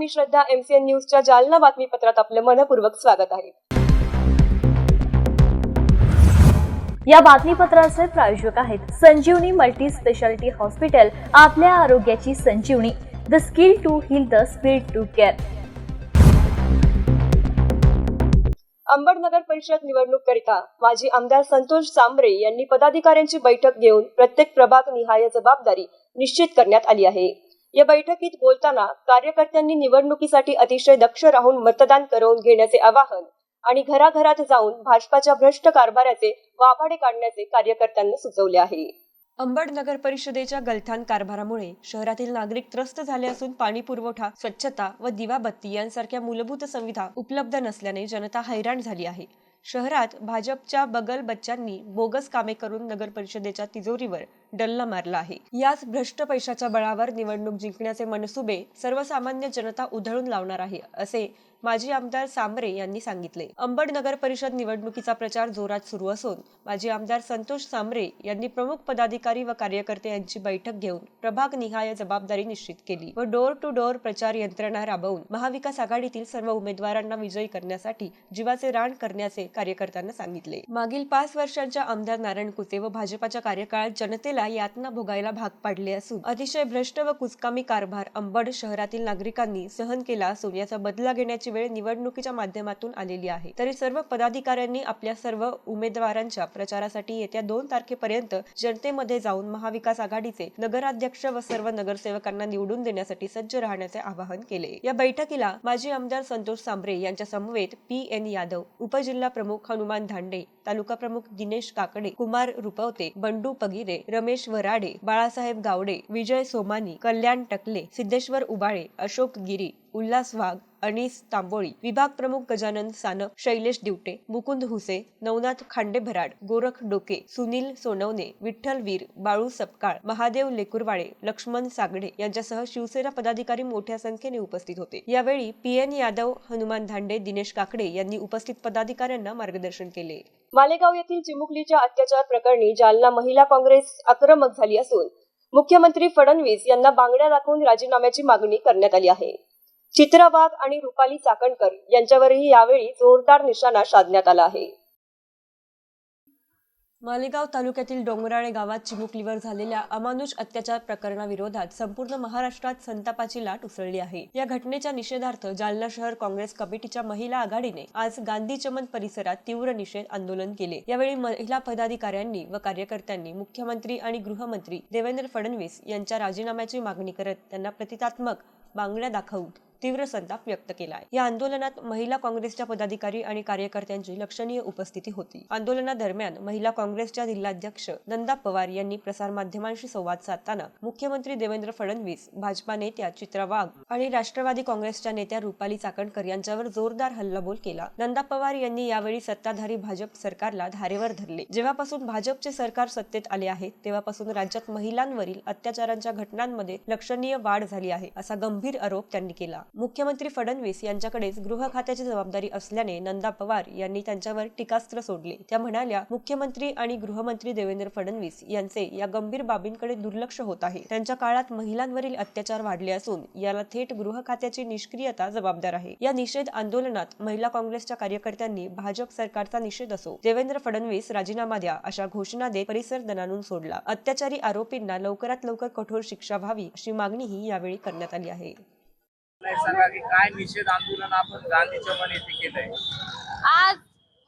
मी श्रद्धा MCN न्यूजच्या जालना बातमीपत्रात आपलं मनपूर्वक स्वागत आहे. या बातमीपत्राचे प्रायोजक आहेत संजीवनी मल्टी स्पेशालिटी हॉस्पिटल आपल्या आरोग्याची संजीवनी. The skill to heal the speed to care Ambad नगर परिषद निवडणूक करिता माजी आमदार संतोष सांबरे यांनी पदाधिकाऱ्यांची बैठक घेऊन प्रत्येक प्रभाग निहाय जबाबदारी निश्चित करण्यात आली आहे. या बैठकीत बोलताना कार्यकर्त्यांनी निवडणुकीसाठी अतिशय दक्ष राहून मतदान करवून घेण्याचे आवाहन आणि घराघरात जाऊन भाजपाच्या भ्रष्ट कारभाराचे वाभाडे काढण्याचे कार्यकर्त्यांना सुचवले आहे. अंबड नगर परिषदेच्या गलथान कारभारामुळे शहरातील नागरिक त्रस्त झाले असून पाणी पुरवठा स्वच्छता व दिवाबत्ती यांसारख्या मूलभूत सुविधा उपलब्ध नसल्याने जनता हैराण झाली आहे. शहरात भाजपच्या बगल बच्चांनी बोगस कामे करून नगर परिषदेच्या तिजोरीवर डल्ला मारला आहे. याच भ्रष्ट पैशाच्या बळावर निवडणूक जिंकण्याचे मनसुबे सर्वसामान्य जनता उधळून लावणार आहे असे माजी आमदार सांबरे यांनी सांगितले. अंबड नगर परिषद निवडणुकीचा प्रचार जोरात सुरू असून माजी आमदार संतोष सांबरे यांनी प्रमुख पदाधिकारी व कार्यकर्ते यांची बैठक घेऊन प्रभाग निहाय जबाबदारी निश्चित केली व डोर टू डोर प्रचार यंत्रणा राबवून महाविकास आघाडीतील सर्व उमेदवारांना विजयी करण्यासाठी जीवाचे रान करण्याचे कार्यकर्त्यांना सांगितले. मागील पाच वर्षांच्या आमदार नारायण कुचे व भाजपाच्या कार्यकाळात जनतेला यातना भोगायला भाग पाडले असून अतिशय भ्रष्ट व कुचकामी कारभार अंबड शहरातील नागरिकांनी सहन केला असून याचा बदला घेण्याची वेळ निवडणुकीच्या माध्यमातून आलेली आहे. तरी सर्व पदाधिकाऱ्यांनी आपल्या सर्व उमेदवारांच्या प्रचारासाठी येत्या दोन तारखेपर्यंत जनतेमध्ये जाऊन महाविकास आघाडीचे नगराध्यक्ष व सर्व नगरसेवकांना निवडून देण्यासाठी सज्ज राहण्याचे आवाहन केले. या बैठकीला माजी आमदार संतोष सांबरे यांच्या समवेत पी एन यादव उपजिल्हा प्रमुख हनुमान धांडे तालुका प्रमुख दिनेश काकडे कुमार रुपवते बंडू पगिरे रमेश वराडे बाळासाहेब गावडे विजय सोमानी कल्याण टकले सिद्धेश्वर उबाळे अशोक गिरी उल्हास वाघ अनिस तांबोळी विभाग प्रमुख गजानन सानप शैलेश दिवटे मुकुंद हुसे नवनाथ खांडेभराड गोरख डोके सुनील सोनवणे विठ्ठल वीर बाळू सपकाळ महादेव लेकुरवाळे लक्ष्मण सागडे यांच्यासह शिवसेना पदाधिकारी मोठ्या संख्येने उपस्थित होते. यावेळी पी एन यादव हनुमान धांडे दिनेश काकडे यांनी उपस्थित पदाधिकाऱ्यांना मार्गदर्शन केले. मालेगाव येथील चिमुकलीच्या अत्याचार प्रकरणी जालना महिला काँग्रेस आक्रमक झाली असून मुख्यमंत्री फडणवीस यांना बांगड्या दाखवून राजीनाम्याची मागणी करण्यात आली आहे. चित्रा वाघ आणि रुपाली चाकणकर यांच्यावरही यावेळी जोरदार निशाणा साधण्यात आला आहे. मालेगाव तालुक्यातील डोंगराळे गावात चिमुकलीवर झालेल्या अमानुष अत्याचार प्रकरणाविरोधात संपूर्ण महाराष्ट्रात संतापाची लाट उसळली आहे. या घटनेच्या निषेधार्थ जालना शहर काँग्रेस कमिटीच्या महिला आघाडीने आज गांधी चमन परिसरात तीव्र निषेध आंदोलन केले. यावेळी महिला पदाधिकाऱ्यांनी व कार्यकर्त्यांनी मुख्यमंत्री आणि गृहमंत्री देवेंद्र फडणवीस यांच्या राजीनाम्याची मागणी करत त्यांना प्रतिकात्मक बांगड्या दाखवून तीव्र संताप व्यक्त केलाय या आंदोलनात महिला काँग्रेसच्या पदाधिकारी आणि कार्यकर्त्यांची लक्षणीय उपस्थिती होती. आंदोलनादरम्यान महिला काँग्रेसच्या जिल्हाध्यक्ष नंदा पवार यांनी प्रसारमाध्यमांशी संवाद साधताना मुख्यमंत्री देवेंद्र फडणवीस भाजपा नेत्या चित्रा वाघ आणि राष्ट्रवादी काँग्रेसच्या नेत्या रुपाली चाकणकर यांच्यावर जोरदार हल्लाबोल केला. नंदा पवार यांनी यावेळी सत्ताधारी भाजप सरकारला धारेवर धरले. जेव्हापासून भाजपचे सरकार सत्तेत आले आहे तेव्हापासून राज्यात महिलांवरील अत्याचारांच्या घटनांमध्ये लक्षणीय वाढ झाली आहे असा गंभीर आरोप त्यांनी केला. मुख्यमंत्री फडणवीस यांच्याकडेच गृह खात्याची जबाबदारी असल्याने नंदा पवार यांनी त्यांच्यावर टीकास्त्र सोडले. त्या म्हणाल्या मुख्यमंत्री आणि गृहमंत्री देवेंद्र फडणवीस यांचे या गंभीर बाबींकडे दुर्लक्ष होत आहे. त्यांच्या काळात महिलांवरील अत्याचार वाढले असून याला थेट गृह खात्याची निष्क्रियता जबाबदार आहे. या निषेध आंदोलनात महिला काँग्रेसच्या कार्यकर्त्यांनी भाजप सरकारचा निषेध असो देवेंद्र फडणवीस राजीनामा द्या अशा घोषणा देत परिसर दणानून सोडला. अत्याचारी आरोपींना लवकरात लवकर कठोर शिक्षा व्हावी अशी मागणीही यावेळी करण्यात आली आहे. सांगा की काय निषेध आंदोलन आपण गांधी चमन येथे केलंय? आज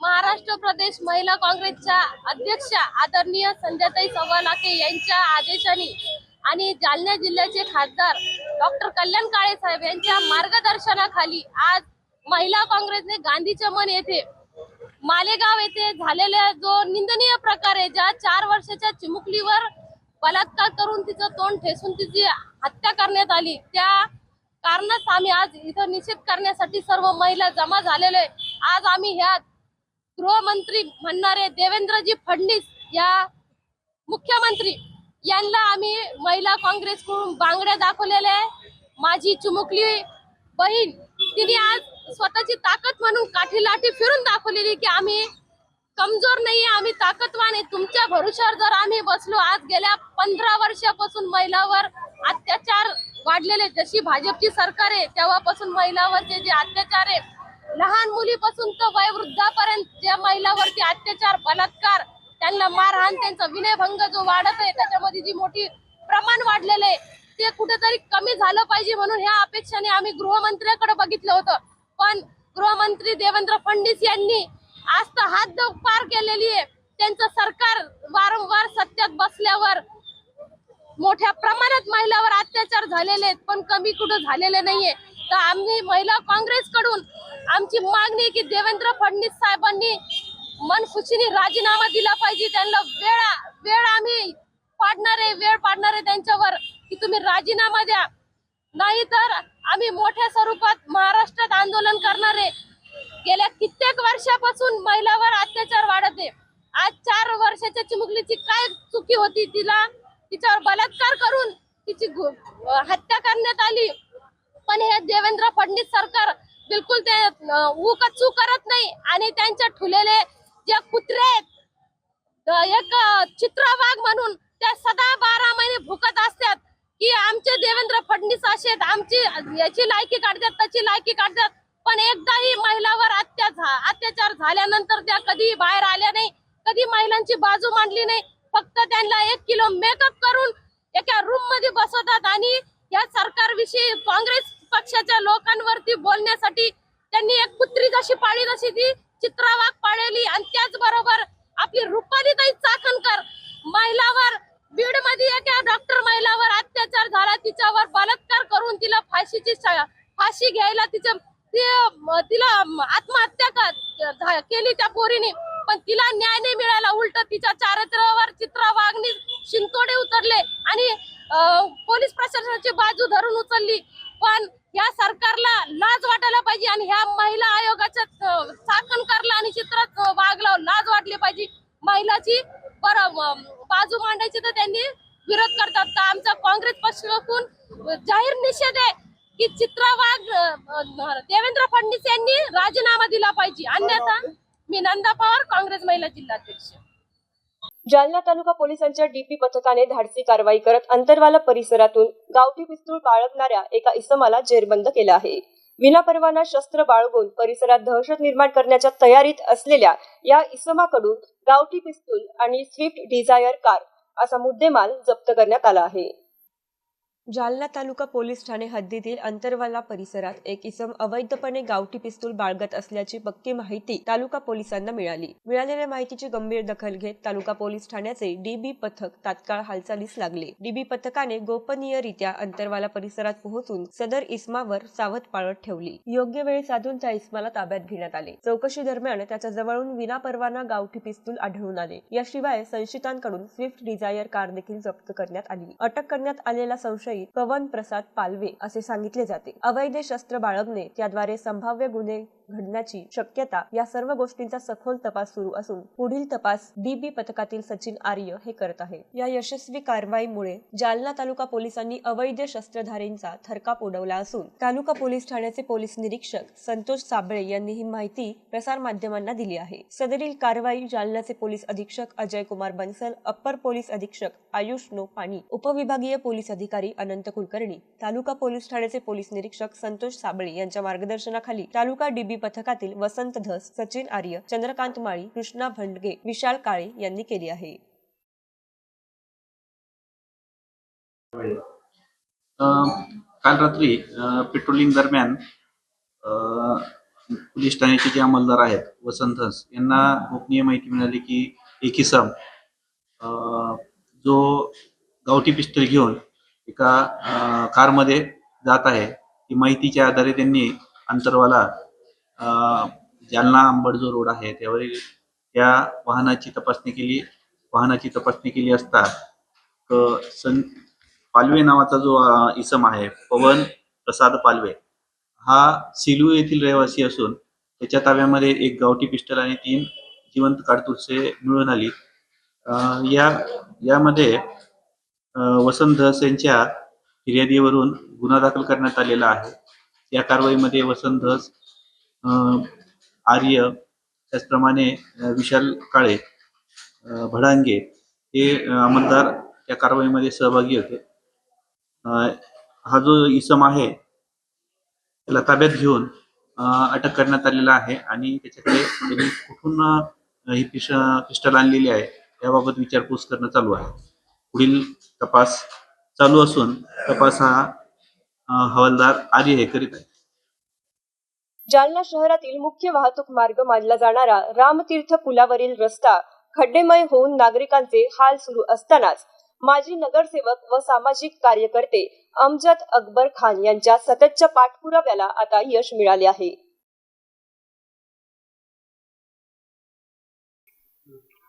महाराष्ट्र प्रदेश महिला काँग्रेसच्या अध्यक्षा आदरणीय संध्याताई सव्वालाके यांच्या आदेशाने आणि जालना जिल्ह्याचे खासदार डॉक्टर कल्याण काळे साहेब यांच्या मार्गदर्शनाखाली आज महिला काँग्रेसने गांधी चमन येथे मालेगाव येथे झालेल्या जो निंदनीय प्रकार आहे ज्या चार वर्षाच्या चिमुकलीवर बलात्कार करून तिचं तोंड ठेसून तिची हत्या करण्यात आली त्या कारणच आम्ही आज इथं निषेध करण्यासाठी सर्व महिला जमा झालेलो आहे आज आम्ही ह्या गृहमंत्री म्हणणारे देवेंद्रजी फडणवीस या मुख्यमंत्री यांना आम्ही महिला काँग्रेसकडून बांगड्या दाखवलेल्या आहे माझी चिमुकली बहीण तिने आज स्वतःची ताकद म्हणून काठी लाठी फिरून दाखवलेली की आम्ही कमजोर नाहीये आम्ही ताकदवान आहे. तुमच्या भरोश्यावर जर आम्ही बसलो आज गेल्या पंधरा वर्षापासून महिलावर अत्याचार वाढलेले जशी भाजपची सरकार आहे तेव्हापासून महिलावरचे जे अत्याचार आहे लहान मुलीपासून तर वयवृद्धापर्यंत ज्या महिलावरती अत्याचार बलात्कार त्यांना मारहाण त्यांचा विनयभंग जो वाढत आहे त्याच्यामध्ये जी मोठी प्रमाण वाढलेलं आहे ते कुठेतरी कमी झालं पाहिजे म्हणून ह्या अपेक्षाने आम्ही गृहमंत्र्याकडे बघितलं होतं. पण गृहमंत्री देवेंद्र फडणवीस यांनी आज तर हात पार केलेली आहे. त्यांचं सरकार वारंवार सत्यात बसल्यावर मोठ्या प्रमाणात महिलावर अत्याचार झालेले आहेत पण कमी कुठं झालेले नाहीये. तर आम्ही महिला काँग्रेसकडून आमची मागणी की देवेंद्र फडणवीस साहेबांनी मनखुशीने राजीनामा दिला पाहिजे. त्यांना वेळ वेळ आम्ही पाडणारे वेळ पाडणार आहे त्यांच्यावर की तुम्ही राजीनामा द्या. नाही तर आम्ही मोठ्या स्वरूपात महाराष्ट्रात आंदोलन करणारे गेल्या कित्येक वर्षापासून महिलावर अत्याचार वाढत आहे. आज चार वर्षाच्या चिमुकलीची काय चुकी होती तिला तिच्यावर बलात्कार करून तिची हत्या करण्यात आली. पण हे देवेंद्र फडणवीस सरकार बिलकुल ते अं, उक चूक करत नाही आणि त्यांच्या ठुलेले जे कुत्रे आहेत एक चित्र चित्रवाघ म्हणून त्या सदा बारा महिने भुकत असतात की आमचे देवेंद्र फडणवीस असे आहेत, आमची याची लायकी काढतात त्याची लायकी काढतात. पण एकदाही महिलावर अत्याचार अत्याचार झाल्यानंतर त्या कधी बाहेर आल्या नाही कधी महिलांची बाजू मांडली नाही फक्त त्यांना एक किलो मेकअप करून एका रूममध्ये बसवतात आणि या सरकारविषयी काँग्रेस पक्षाच्या लोकांवरती बोलण्यासाठी त्यांनी एक कुत्री जशी पाळी तशी ती चित्रावाग पाळली आणि त्याचबरोबर आपली रुपालीताई चाकणकर महिलावर बीडमध्ये एका डॉक्टर महिलावर अत्याचार झाला तिच्यावर बलात्कार करून तिला फाशीची फाशी घ्यायला तिच्या ती तिला आत्महत्या केली त्या पोरीने. पण तिला न्याय नाही मिळाला. उलट तिच्या चारित्र्यावर चित्रा वागणी शिंतोडे उतरले आणि अं, पोलीस प्रशासनाची बाजू धरून उचलली. पण या सरकारला लाज वाटायला पाहिजे आणि ह्या महिला आयोगाच्या अं, आणि चित्रात वागला लाज वाटली पाहिजे. महिलाची पर बाजू मांडायची तर त्यांनी विरोध करतात. तर आमचा काँग्रेस पक्षाकडून जाहीर निषेध आहे. की चित्रा वाघ देवेंद्र फडणवीस यांनी राजीनामा दिला पाहिजे. अन्यथा मी नंदा पवार काँग्रेस महिला जिल्हाध्यक्ष. जालना तालुका पोलिसांच्या डीपी पथकाने धाडसी कारवाई करत अंतरवाला परिसरातून गावठी पिस्तूल बाळगणाऱ्या एका इसमाला जेरबंद केलं आहे. विनापरवाना शस्त्र बाळगून परिसरात दहशत निर्माण करण्याच्या तयारीत असलेल्या या इसमाकडून गावठी पिस्तूल आणि स्विफ्ट डिझायर कार असा मुद्देमाल जप्त करण्यात आला आहे. जालना तालुका पोलीस ठाणे हद्दीतील अंतरवाला परिसरात एक इसम अवैधपणे गावठी पिस्तूल बाळगत असल्याची पक्की माहिती तालुका पोलिसांना मिळाली. मिळालेल्या माहितीची गंभीर दखल घेत तालुका पोलीस ठाण्याचे डीबी पथक तात्काळ हालचालीस लागले. डीबी पथकाने गोपनीयरित्या अंतरवाला परिसरात पोहोचून सदर इस्मावर सावध पाळत ठेवली. योग्य वेळ साधून त्या इस्माला ताब्यात घेण्यात आले. चौकशी दरम्यान त्याच्या जवळून विनापरवाना गावठी पिस्तूल आढळून आले. याशिवाय संशयितांकडून स्विफ्ट डिझायर कार देखील जप्त करण्यात आली. अटक करण्यात आलेला संशयित पवन प्रसाद पालवे असे सांगितले जाते. अवैध शस्त्र बाळगणे त्याद्वारे संभाव्य गुन्हे घडण्याची शक्यता या सर्व गोष्टींचा सखोल तपास सुरू असून पुढील तपास डीबी पथकातील सचिन आर्य हे करत आहे. या यशस्वी कारवाईमुळे जालना तालुका पोलिसांनी अवैध शस्त्रधारींचा थरकाप उडवला असून तालुका पोलीस ठाण्याचे पोलीस निरीक्षक संतोष साबळे यांनी ही माहिती प्रसार माध्यमांना दिली आहे. सदरील कारवाई जालन्याचे पोलीस अधीक्षक अजय कुमार बन्सल अप्पर पोलीस अधीक्षक आयुष नो पाणी उपविभागीय पोलीस अधिकारी अनंत कुलकर्णी तालुका पोलीस ठाण्याचे पोलीस निरीक्षक संतोष साबळे यांच्या मार्गदर्शनाखाली तालुका डीबी पथकातील वसंत धस सचिन आर्य चंद्रकांत माळी कृष्णा भंडगे विशाल काळे यांनी केली आहे. अं, काल रात्री पेट्रोलिंग दरम्यान अं, पोलीस ठाण्याचे जे अंमलदार आहेत वसंत धस यांना गोपनीय माहिती मिळाली की एक इसम अं, जो गावठी पिस्तूल घेऊन एका अं, कारमध्ये जात आहे ती माहितीच्या आधारे त्यांनी अंतरवाला जालना अंबड जो रोड आहे त्यावरील त्या वाहनाची तपासणी केली वाहनाची तपासणी केली असता सन पालवे नावाचा जो इसम आहे पवन प्रसाद पालवे हा सिलू येथील रहिवासी असून त्याच्या ताब्यामध्ये एक गावठी पिस्टल आणि तीन जिवंत काडतुसे मिळून आली. या यामध्ये वसंत धस यांच्या फिर्यादीवरून गुन्हा दाखल करण्यात आलेला आहे. या कारवाईमध्ये वसंत धस आर्य त्याचप्रमाणे विशाल काळे भडांगे हे अ, अंमलदार त्या कारवाईमध्ये सहभागी होते. हा जो इसम आहे त्याला ताब्यात घेऊन अटक करण्यात आलेला आहे आणि त्याच्याकडे त्यांनी कुठून ही पिश पिस्टल आणलेली आहे याबाबत विचारपूस करणं चालू आहे. पुढील तपास चालू असून तपास हा हवालदार आर्य हे करीत आहे जालना शहरातील मुख्य वाहतूक मार्ग मानला जाणारा रामतीर्थ पुलावरील रस्ता खड्डेमय होऊन नागरिकांचे हाल सुरू असतानाच माजी नगरसेवक व सामाजिक कार्यकर्ते अमजद अकबर खान यांच्या सततच्या पाठपुराव्याला आता यश मिळाले आहे.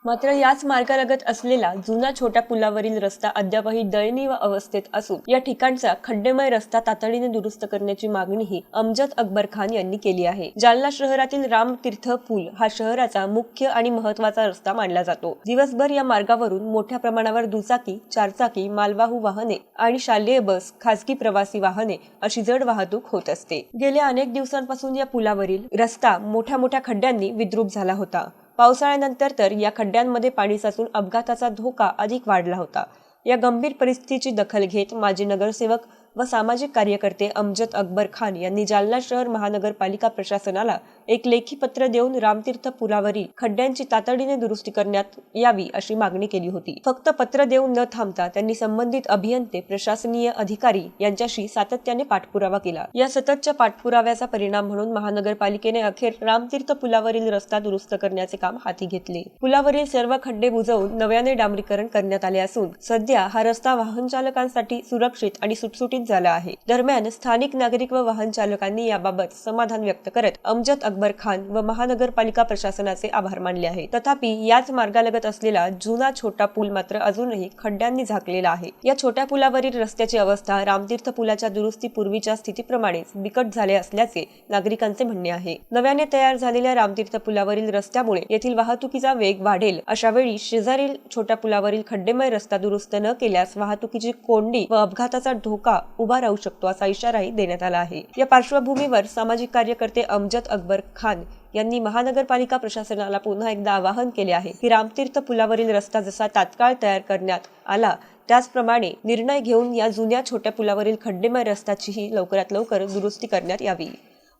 मात्र याच मार्गालगत असलेला जुना छोट्या पुलावरील रस्ता अद्यापही दयनीय अवस्थेत असून या ठिकाणचा खड्डेमय रस्ता तातडीने दुरुस्त करण्याची मागणीही अमजद अकबर खान यांनी केली आहे. जालना शहरातील रामतीर्थ पूल हा शहराचा मुख्य आणि महत्त्वाचा रस्ता मानला जातो. दिवसभर या मार्गावरून मोठ्या प्रमाणावर दुचाकी चारचाकी मालवाहू वाहने आणि शालेय बस खासगी प्रवासी वाहने अशी जड वाहतूक होत असते. गेल्या अनेक दिवसांपासून या पुलावरील रस्ता मोठ्या मोठ्या खड्ड्यांनी विद्रूप झाला होता. पावसाळ्यानंतर तर या खड्ड्यांमध्ये पाणी साचून अपघाताचा धोका अधिक वाढला होता. या गंभीर परिस्थितीची दखल घेत माजी नगरसेवक व सामाजिक कार्यकर्ते अमजद अकबर खान यांनी जालना शहर महानगरपालिका प्रशासनाला एक लेखी पत्र देऊन रामतीर्थ पुलावरील खड्ड्यांची तातडीने दुरुस्ती करण्यात यावी अशी मागणी केली होती. फक्त पत्र देऊन न थांबता त्यांनी संबंधित अभियंते प्रशासनीय अधिकारी यांच्याशी सातत्याने पाठपुरावा केला. या सततच्या पाठपुराव्याचा परिणाम म्हणून महानगरपालिकेने अखेर रामतीर्थ पुलावरील रस्ता दुरुस्त करण्याचे काम हाती घेतले. पुलावरील सर्व खड्डे बुजवून नव्याने डांबरीकरण करण्यात आले असून सध्या हा रस्ता वाहन चालकांसाठी सुरक्षित आणि सुटसुटीत झाला आहे. दरम्यान स्थानिक नागरिक व वाहन चालकांनी याबाबत समाधान व्यक्त करत अमजद अकबर खान व महानगरपालिका प्रशासनाचे आभार मानले आहे तथापि याच मार्गालगत असलेला जुना छोटा पूल मात्र अजूनही खड्ड्यांनी झाकलेला आहे. या छोट्या पुलावरील रस्त्याची अवस्था रामतीर्थ पुलाच्या दुरुस्ती पूर्वीच्या स्थितीप्रमाणेच बिकट झाले असल्याचे नागरिकांचे म्हणणे आहे. नव्याने तयार झालेल्या रामतीर्थ पुलावरील रस्त्यामुळे येथील वाहतुकीचा वेग वाढेल. अशा वेळी शेजारील छोट्या पुलावरील खड्डेमय रस्ता दुरुस्त न केल्यास वाहतुकीची कोंडी व अपघाताचा धोका उभा राहू शकतो असा इशाराही देण्यात आला आहे. या पार्श्वभूमीवर सामाजिक कार्यकर्ते अमजद अकबर खान यांनी महानगरपालिका प्रशासनाला पुन्हा एकदा आवाहन केले आहे की रामतीर्थ पुलावरील रस्ता जसा तात्काळ तयार करण्यात आला त्याचप्रमाणे निर्णय घेऊन या जुन्या छोट्या पुलावरील खड्डेमय रस्त्याचीही लवकरात लवकर दुरुस्ती करण्यात यावी.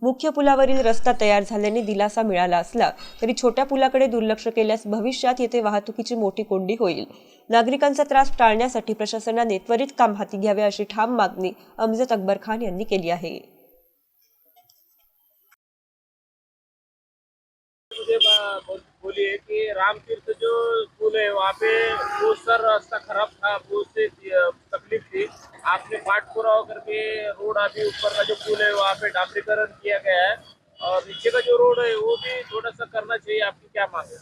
मुख्य पुलावरील रस्ता तयार झाल्याने दिलासा मिळाला असला तरी छोट्या पुलाकडे दुर्लक्ष केल्यास भविष्यात येथे वाहतुकीची मोठी कोंडी होईल. नागरिकांचा त्रास टाळण्यासाठी प्रशासनाने त्वरित काम हाती घ्यावे अशी ठाम मागणी अमजद अकबर खान यांनी केली आहे. बोल- बोलिए कि राम तीर्थ जो पुल है, वहाँ पे बहुत सारा रास्ता खराब था बहुत से तकलीफ़ थी। आपने पाठपुरावा करके रोड अभी ऊपर का जो पुल है, वहाँ पे डांबरीकरण किया गया है और नीचे का जो रोड है, वो भी थोड़ा सा करना चाहिए। आपकी क्या मांग है?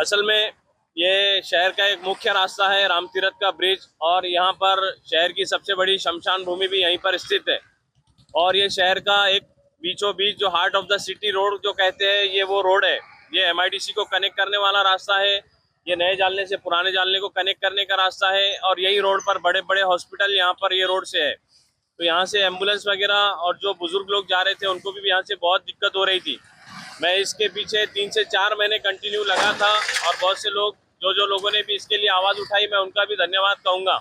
असल में ये शहर का एक मुख्य रास्ता है राम तीरथ का ब्रिज और यहाँ पर शहर की सबसे बड़ी शमशान भूमि भी यहीं पर स्थित है। और ये शहर का एक बीचों बीच जो heart of the city road जो कहते हैं, ये वो रोड है। ये एम को कनेक्ट करने वाला रास्ता है। ये नए जालने से पुराने जालने को कनेक्ट करने का रास्ता है और यही रोड पर बड़े बड़े हॉस्पिटल यहाँ पर ये रोड से है। तो यहाँ से एंबुलेंस वगैरह और जो बुज़ुर्ग लोग जा रहे थे, उनको भी यहाँ से बहुत दिक्कत हो रही थी। मैं इसके पीछे तीन से चार महीने कंटिन्यू लगा था और बहुत से लोग जो जो लोगों ने भी इसके लिए आवाज़ उठाई, मैं उनका भी धन्यवाद कहूँगा।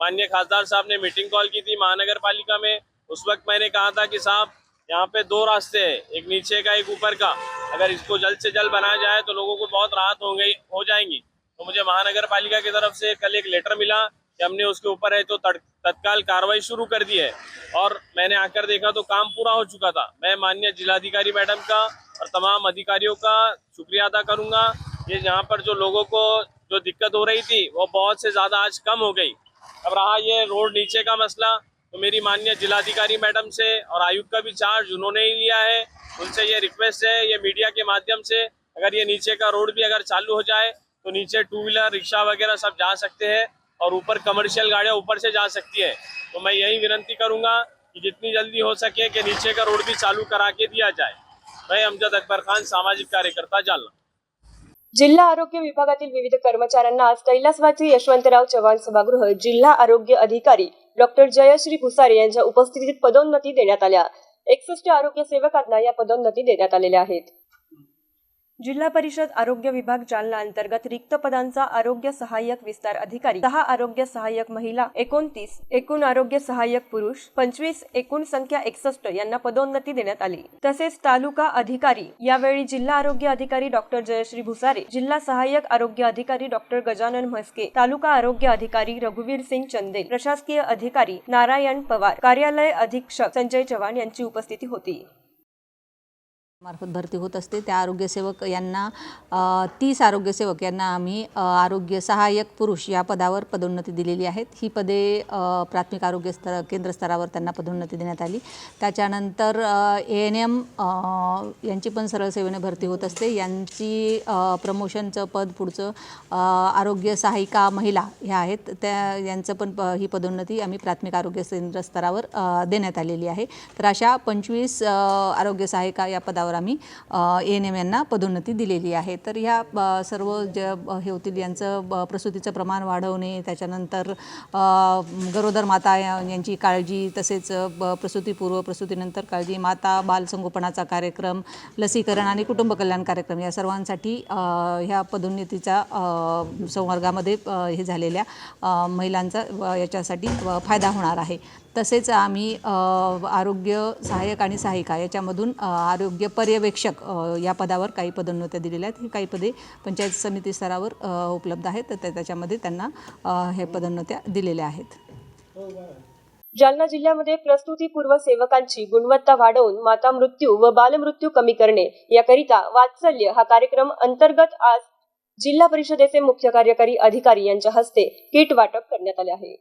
माननीय खासदार साहब ने मीटिंग कॉल की थी महानगर पालिका में। उस वक्त मैंने कहा था कि साहब यहाँ पे दो रास्ते हैं, एक नीचे का, एक ऊपर का। अगर इसको जल्द से जल्द बनाया जाए तो लोगों को बहुत राहत हो गई हो जाएँगी। तो मुझे महानगर पालिका की तरफ़ से कल एक लेटर मिला कि हमने उसके ऊपर है तो तत्काल कार्रवाई शुरू कर दी है। और मैंने आकर देखा तो काम पूरा हो चुका था। मैं माननीय जिलाधिकारी मैडम का और तमाम अधिकारियों का शुक्रिया अदा करूँगा। ये यहाँ पर जो लोगों को जो दिक्कत हो रही थी, वो बहुत से ज़्यादा आज कम हो गई। अब रहा ये रोड नीचे का मसला। तो मेरी माननीय जिलाधिकारी मैडम से और आयुक्त का भी चार्ज उन्होंने ही लिया है। उनसे ये रिक्वेस्ट है, ये मीडिया के माध्यम से अगर ये नीचे का रोड भी अगर चालू हो जाए तो नीचे टू व्हीलर रिक्शा वगैरह सब जा सकते हैं और ऊपर कमर्शियल गाड़ियाँ ऊपर से जा सकती है। तो मैं यही विनंती करूँगा कि जितनी जल्दी हो सके कि नीचे का रोड भी चालू करा के दिया जाए। मैं अमजद अकबर खान, सामाजिक कार्यकर्ता, जालना। जिल्हा आरोग्य विभागातील विविध कर्मचाऱ्यांना आज यशवंतराव चव्हाण सभागृह जिल्हा आरोग्य अधिकारी डॉक्टर जयश्री भुसारे यांच्या उपस्थितीत पदोन्नती देण्यात आल्या. एकसष्ट आरोग्य सेवकांना या पदोन्नती देण्यात आलेल्या आहेत. जिल्हा परिषद आरोग्य विभाग जालना अंतर्गत रिक्त पदांचा आरोग्य सहाय्यक विस्तार अधिकारी. दहा आरोग्य सहाय्यक महिला एकोणतीस एकूण आरोग्य सहाय्यक पुरुष पंचवीस एकूण संख्या एकसष्ट यांना पदोन्नती देण्यात आली. तसेच तालुका अधिकारी यावेळी जिल्हा आरोग्य अधिकारी डॉक्टर जयश्री भुसारे जिल्हा सहाय्यक आरोग्य अधिकारी डॉक्टर गजानन म्हस्के तालुका आरोग्य अधिकारी रघुवीर सिंग चंदे प्रशासकीय अधिकारी नारायण पवार कार्यालय अधीक्षक संजय चव्हाण यांची उपस्थिती होती. मार्फत भरती होत असते. त्या आरोग्यसेवक यांना तीस आरोग्यसेवक यांना आम्ही आरोग्य सहाय्यक पुरुष या पदावर पदोन्नती दिलेली आहेत. ही पदे प्राथमिक आरोग्य स्तर केंद्र स्तरावर त्यांना पदोन्नती देण्यात आली. त्याच्यानंतर ए एन एम यांची पण सरळ सेवेने भरती होत असते. यांची प्रमोशनचं पद पुढचं आरोग्य सहायिका महिला ह्या आहेत. त्या यांचं पण प ही पदोन्नती आम्ही प्राथमिक आरोग्य केंद्र स्तरावर देण्यात आलेली आहे. तर अशा पंचवीस आरोग्य सहायिका या पदावर आम्ही ए एन एम यांना पदोन्नती दिलेली आहे. तर ह्या सर्व ज हे होतील यांचं ब- प्रसूतीचं प्रमाण वाढवणे त्याच्यानंतर गरोदर माता यांची काळजी तसेच ब- प्रसूतीपूर्व प्रसूतीनंतर काळजी माता बालसंगोपनाचा कार्यक्रम लसीकरण आणि कुटुंब कल्याण कार्यक्रम या सर्वांसाठी ह्या पदोन्नतीच्या संवर्गामध्ये हे झालेल्या महिलांचा याच्यासाठी फायदा होणार आहे. तसेच आम्ही आरोग्य सहाय्यक आणि सहायिका याच्यामधून आरोग्य पर्यवेक्षक या पदावर काही पदोन्नत्या दिलेल्या आहेत. ही काही पदे पंचायत समिती स्तरावर उपलब्ध आहेत. तर त्याच्यामध्ये त्यांना हे पदोन्नत्या दिलेल्या आहेत. जालना जिल्ह्यामध्ये प्रस्तुतीपूर्व सेवकांची गुणवत्ता वाढवून माता मृत्यू व बालमृत्यू कमी करणे याकरिता वात्सल्य हा कार्यक्रम अंतर्गत आज जिल्हा परिषदेचे मुख्य कार्यकारी अधिकारी यांच्या हस्ते किट वाटप करण्यात आले आहे.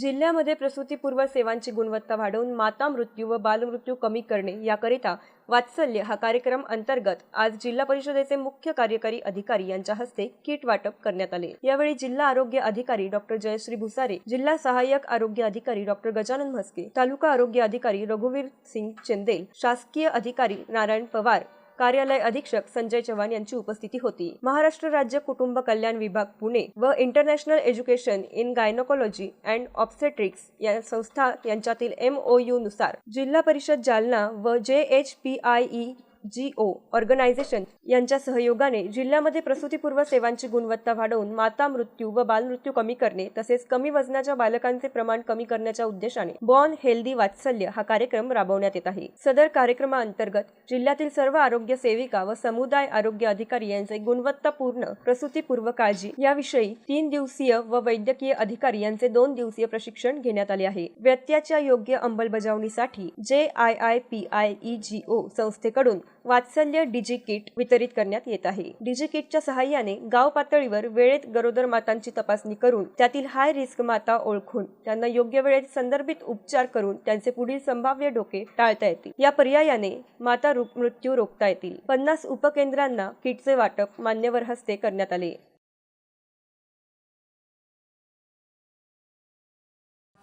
जिल्ह्यामध्ये प्रसूतीपूर्व सेवांची गुणवत्ता वाढवून माता मृत्यू व बालमृत्यू कमी करणे याकरिता वात्सल्य हा कार्यक्रम अंतर्गत आज जिल्हा परिषदेचे मुख्य कार्यकारी अधिकारी यांच्या हस्ते किट वाटप करण्यात आले. यावेळी जिल्हा आरोग्य अधिकारी डॉक्टर जयश्री भुसारे जिल्हा सहाय्यक आरोग्य अधिकारी डॉक्टर गजानन म्हस्के तालुका आरोग्य अधिकारी रघुवीर सिंग चंदेल शासकीय अधिकारी नारायण पवार कार्यालय अधीक्षक संजय चव्हाण यांची उपस्थिती होती. महाराष्ट्र राज्य कुटुंब कल्याण विभाग पुणे व international education in gynaecology and obstetrics या संस्था यांच्यातील एम ओ यू नुसार जिल्हा परिषद जालना व J H P I E G O organisation यांच्या सहयोगाने जिल्ह्यामध्ये प्रसूतीपूर्व सेवांची गुणवत्ता वाढवून माता मृत्यू व बालमृत्यू कमी करणे तसेच कमी वजनाच्या बालकांचे प्रमाण कमी करण्याच्या उद्देशाने बॉर्न हेल्दी वात्सल्य हा कार्यक्रम राबवण्यात येत आहे. सदर कार्यक्रमाअंतर्गत जिल्ह्यातील सर्व आरोग्य सेविका व समुदाय आरोग्य अधिकारी यांचे गुणवत्तापूर्ण प्रसूतीपूर्व काळजी याविषयी तीन दिवसीय व वैद्यकीय अधिकारी यांचे दोन दिवसीय प्रशिक्षण घेण्यात आले आहे. व्यत्याच्या योग्य अंमलबजावणीसाठी J I I P I E G O संस्थेकडून वात्सल्य डिजिकिट वितरित करण्यात येत आहे. डिजिकिटच्या सहाय्याने गाव पातळीवर वेळेत गरोदर मातांची तपासणी करून त्यातील हाय रिस्क माता ओळखून त्यांना योग्य वेळेत संदर्भित उपचार करून त्यांचे पुढील संभाव्य डोके टाळता येतील. या पर्यायाने माता मृत्यू रोखता येतील. पन्नास उपकेंद्रांना किटचे वाटप मान्यवर हस्ते करण्यात आले.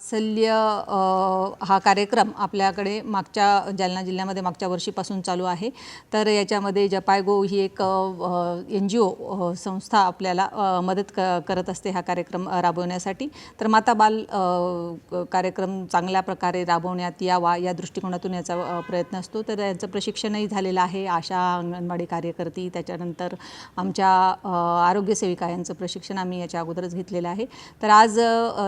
सल्य हा कार्यक्रम आपल्याकडे मागच्या जालना जिल्ह्यामध्ये मागच्या वर्षीपासून चालू आहे. तर याच्यामध्ये जपायगो ही एक एन जी ओ संस्था आपल्याला मदत क करत असते हा कार्यक्रम राबवण्यासाठी. तर माता बाल क- कार्यक्रम चांगल्या प्रकारे राबवण्यात यावा या दृष्टिकोनातून याचा प्रयत्न असतो. तर यांचं प्रशिक्षणही झालेलं आहे. आशा अंगणवाडी कार्यकर्ती त्याच्यानंतर आमच्या आरोग्यसेविका यांचं प्रशिक्षण आम्ही याच्या अगोदरच घेतलेलं आहे. तर आज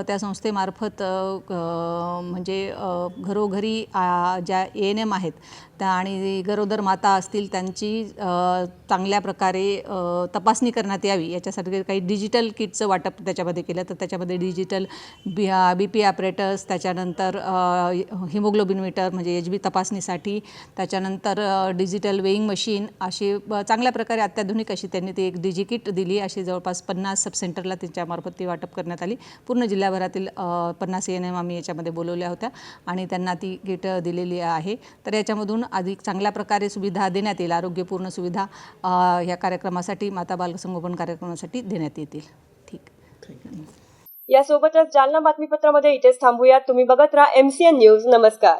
त्या संस्थेमार्फत म्हणजे घरोघरी ज्या ए एन एम आहेत त्या आणि गरोदर माता असतील त्यांची चांगल्या प्रकारे तपासणी करण्यात यावी. याच्यासाठी काही डिजिटल किटचं वाटप त्याच्यामध्ये केलं तर त्याच्यामध्ये digital B B P apparatus त्याच्यानंतर हिमोग्लोबिन मीटर म्हणजे एच बी तपासणीसाठी त्याच्यानंतर डिजिटल वेईंग मशीन अशी ब- चांगल्या प्रकारे अत्याधुनिक अशी त्यांनी ती एक डिजी किट दिली. अशी जवळपास पन्नास सब सेंटरला त्यांच्यामार्फत ती वाटप करण्यात आली. पूर्ण जिल्ह्याभरातील पन्नास एन एम आम्ही याच्यामध्ये बोलवल्या होत्या आणि त्यांना ती किट दिलेली आहे. तर याच्यामधून अधिक चांगल्या प्रकारे सुविधा देण्यात येईल आरोग्यपूर्ण सुविधा ह्या कार्यक्रमासाठी माता बाल संगोपन कार्यक्रमासाठी देण्यात येतील. ठीक. यासोबतच जालना बातमीपत्रामध्ये इथेच थांबूयात. तुम्ही बघत राहा एमसीएन न्यूज नमस्कार.